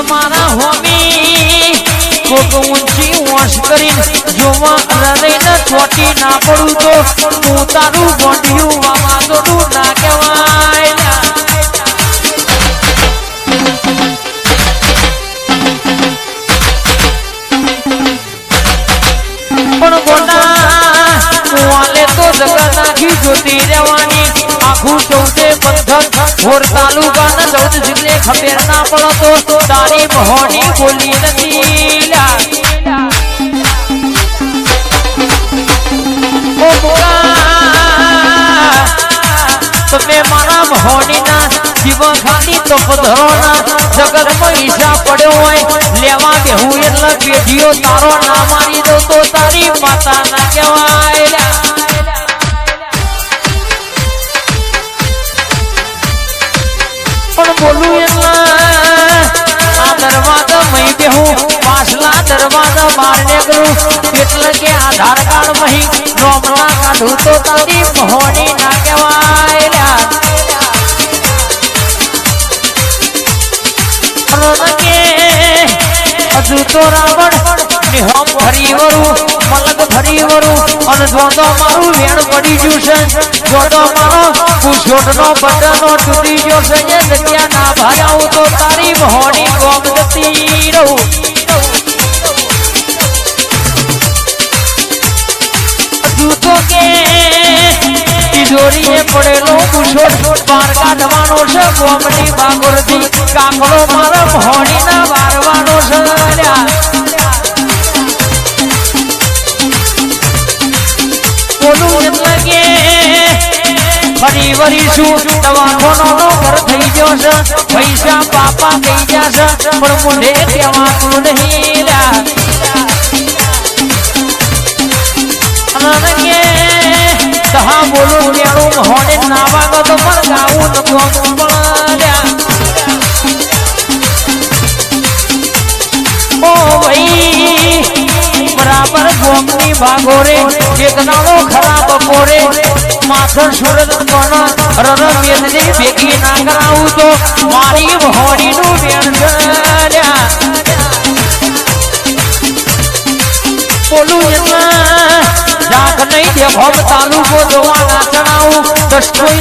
તમારા હોમી. કોક ઊંચી વોશ કરીને જોવા હૃદયને ચોટી ના પડું તો હું તારું ગોંડિયું વાવાઝોડું ના કહેવાય. પણ આખું ચૌદે પંથક તાલુકાના ચૌદ જિલ્લે ખબર ના પડો તો તારી મહોની બોલી નથી. તમે મારા મહોનીના જીવ ખાલી તો પધરોના જગતમાં ઈશા પડ્યો હોય, લેવા બેહું એટલે પેઢીઓ તારો ના મારી દો તો તારી માતા ના કહેવાય. બોલું એટલે આ દરવાજા મહી બેહું પાછલા દરવાજા બહાર નીકળું એટલે કે આધાર કાર્ડ મહી નોમના કાઢું તો તારી મહોની ના કહેવાય. હજુ રાવણ નિહમ ફરી વરું મલક ફરી વરું, અને જોતો મારું વેણ પડી ગયું છે જોતો મારો કુશોટનો બટનો તૂટી ગયો છે જે જગ્યા ના ભરાવું તો તારી મોહની કોમ જતી રહું. હજુ તો કે તિજોરીએ પડેલો કુશોટ પાર કાઢવાનો છે ગોમની બાગોરથી કાકડો મારા મોહણીના વારવાનો છે ફરી વળીશું દવાખાનો ઘર થઈ ગયો છે. પૈસા પાપા થઈ જશે પણ મુંડે કહેવાનું નહીં બોલું મેળું હોને ના વાગો તો પણ ગાવું તો એક નાનો ખરાબ બપોરે માથર સુરત પણ રર મેદની ભેગી ના કરાવું તો મારી હોડીનું લ્યા. બોલું એટલે રાખ નહીં દે ભમ તાલુકો જોવાના ચણાવું. દસકોઈ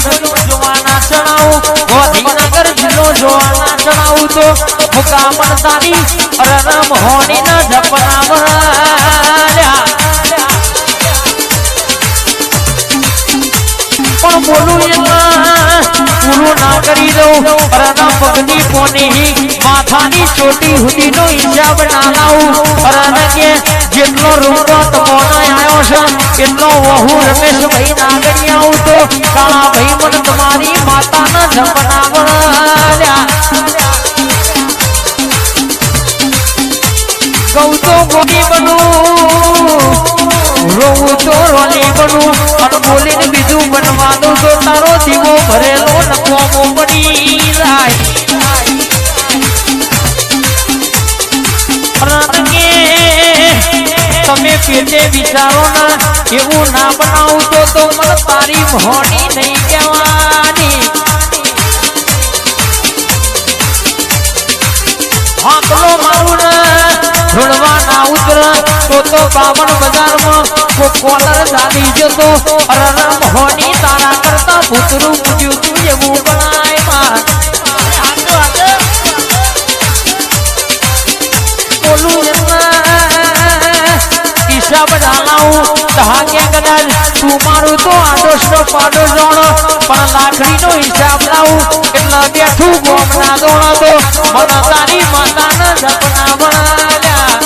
જોવાના ચણાવું. ગાંધીનગર જિલ્લો જોવાના ચણાવું તો મુકામણ તારી રરમ હોની ના પોની, માથાની ચોટી હુદીનો હિસાબ ના લાવું અરને કે જેટલો રૂપો તમોનો આવ્યો છે, એટલો વહુ રમેશ ભાઈ નાગણી આવું તો કાળા ભાઈ પણ તમારી માતાના જપના વળ્યા કહું તો ગોડી બનું રોવું તો રોલી બનું અને બોલીને બીજું બનવાનું તો તારો દીવો પેટે વિચારો ના એવું ના બનાવું તો તો મને તારી મોહની નહીં કહેવાની. હાકલો મારું ના ઉતર તો તો બાવન બજારમાં કોલર દાદી જતો. અરરમ હોની તારા કરતા ભૂતરું પૂજ્યું. મારું તો આડોશ નો પાડો જોણો, પણ લાકડી નો હિસાબ લાવું એટલે બેઠું ગોમના દોણો તો મને તારી માતાના સપના બનાવ્યા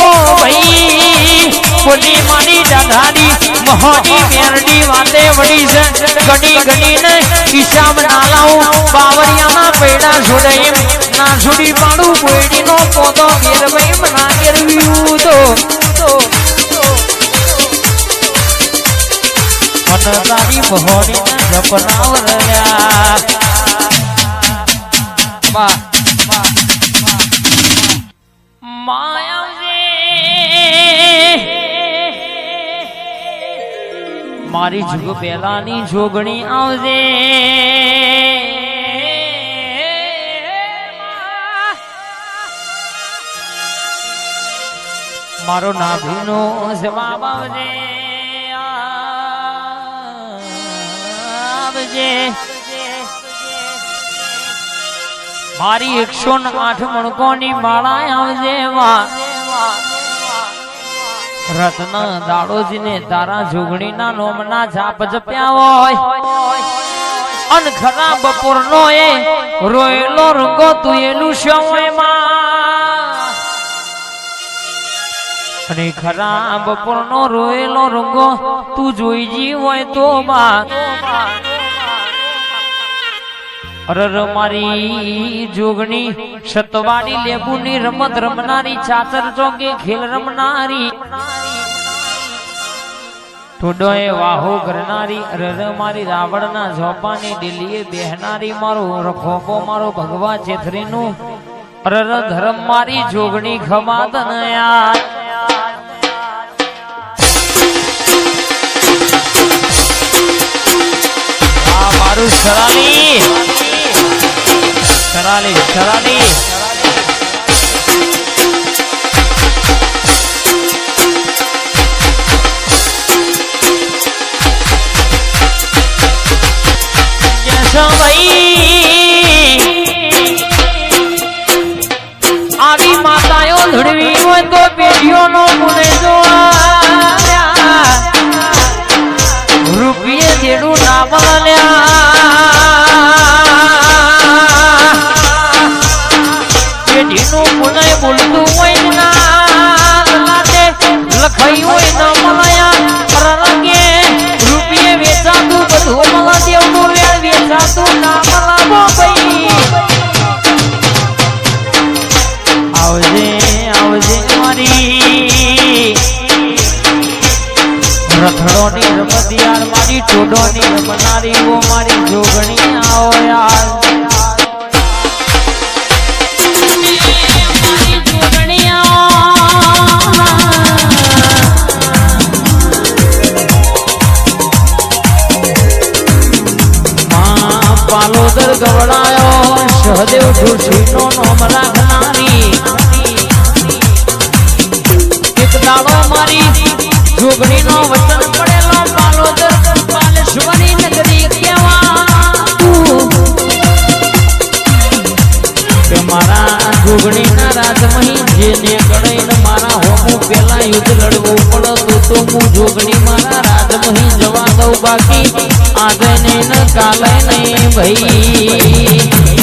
ઓ ભાઈ બોલી મારી દાદાની મહોની મેરડી વાતે વળી છે. ઘડી ઘડીને હિસાબ ના લાવું. બાવરિયામાં પૈડા જોડે ના છોડી પાડું કોઈડીનો પોતો ઘેરવાઈ ના ઘેરવ્યું તો. તો મને તારી મહોની જપનાવ રહ્યા વાહ મારી જુગ પેલાની જોગણી આવજે. મારો નાભીનો જવાબ આવજે. આવજે. મારી એકસો ને આઠ મણકોની માળા આવજે રત્ન દાડોજીને તારા જોગણીના નોમના જાપ જપ્યા હોય. અન ખરા બપોરનો એ રોયેલો રંગો તું એલું સમયમાં અને ખરાબ બપોરનો રોયેલો રંગો તું જોઈ જી હોય તો બા અરર મારી જોગણી સતવાડી લેબુની રમત બેહનારી, મારો રખોપો, મારો ભગવા ચેથરીનું અરર ધર્મ મારી જોગણી ખમાત તનયા મારું સરાલી સરાલી સરાલી ટોડોની વો મારી જોગણી આવો યાર. પાલોદર ગવડાયો સહદેવ ખુરશીનો નો રાખનારી કે મારા જોગણીના રાજમહી, જેને કડાઈને મારા હોમું પેલા યુદ્ધ લડવું પડતું તો હું જોગણી મારા રાજમહી જવા દઉં બાકી. આજે નહીં કાલે નહીં ભાઈ.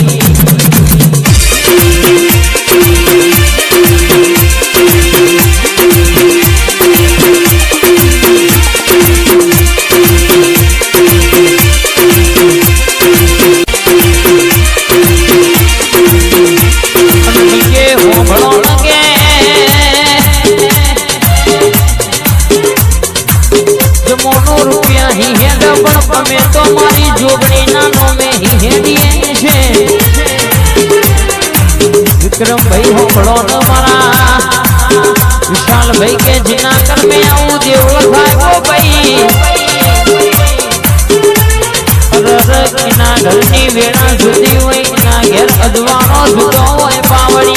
વિશાલભાઈ કે જીના કર્મે આવું દેવળ થાય ભાઈ. એના ઘરની વેળા જુદી હોય, એના ઘેર અદવાનો જુદો હોય પાવડિયા